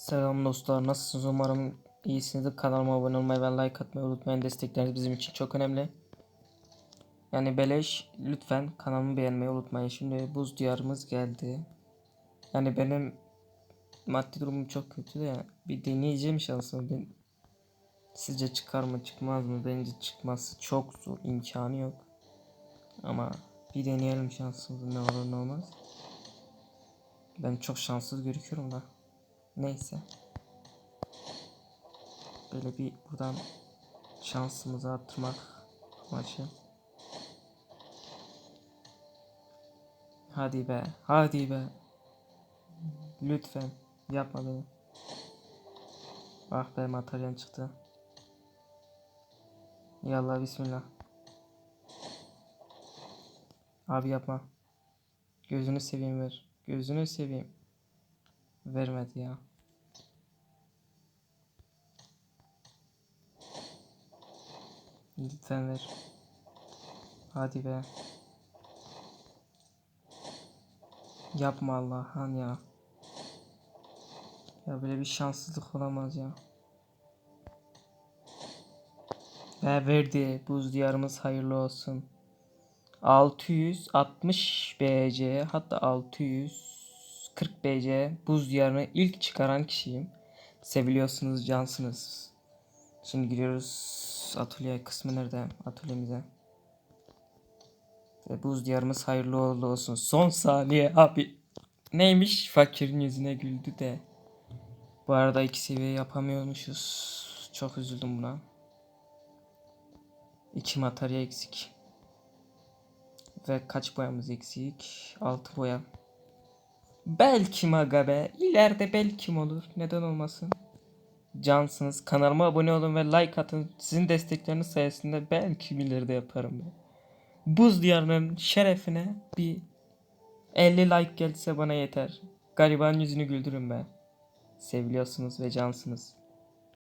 Selam dostlar nasılsınız? Umarım iyisinizdir. Kanalıma abone olmayı ve like atmayı unutmayın. Destekleriniz bizim için çok önemli. Yani beleş lütfen kanalımı beğenmeyi unutmayın. Şimdi buz diyarımız geldi. Yani benim maddi durumum çok kötü de bir deneyeceğim şansımı ben sizce çıkar mı çıkmaz mı? Bence çıkması çok zor imkanı yok. Ama bir deneyelim şansımızı ne olur ne olmaz. Ben çok şanssız gözüküyorum da Neyse. Böyle bir buradan şansımızı arttırmak maçı. Hadi be, hadi be. Lütfen yapma beni. Ah be materyal çıktı. Yallah bismillah. Abi yapma. Gözünü seveyim ver. Gözünü seveyim. Vermedi ya. Lütfen ver. Hadi be. Yapma Allah'ın ya. Ya böyle bir şanssızlık olamaz ya. Ve verdi. Buz diyarımız hayırlı olsun. 660 BC hatta 640 BC buz diyarını ilk çıkaran kişiyim. Seviliyorsunuz, cansınız. Şimdi gidiyoruz atölye kısmı nerede? Atölyemize. Ve buz diyarımız hayırlı uğurlu olsun. Son saniye abi. Neymiş? Fakirin yüzüne güldü de. Bu arada iki seviye yapamıyormuşuz. Çok üzüldüm buna. İki matarya eksik. Ve kaç boyamız eksik? 6 boya. Belki maga be. İleride belki olur. Neden olmasın? Cansınız. Kanalıma abone olun ve like atın. Sizin destekleriniz sayesinde belki ileride yaparım be. Buz diyarının şerefine bir 50 like gelse bana yeter. Gariban yüzünü güldürün be. Seviliyorsunuz ve cansınız.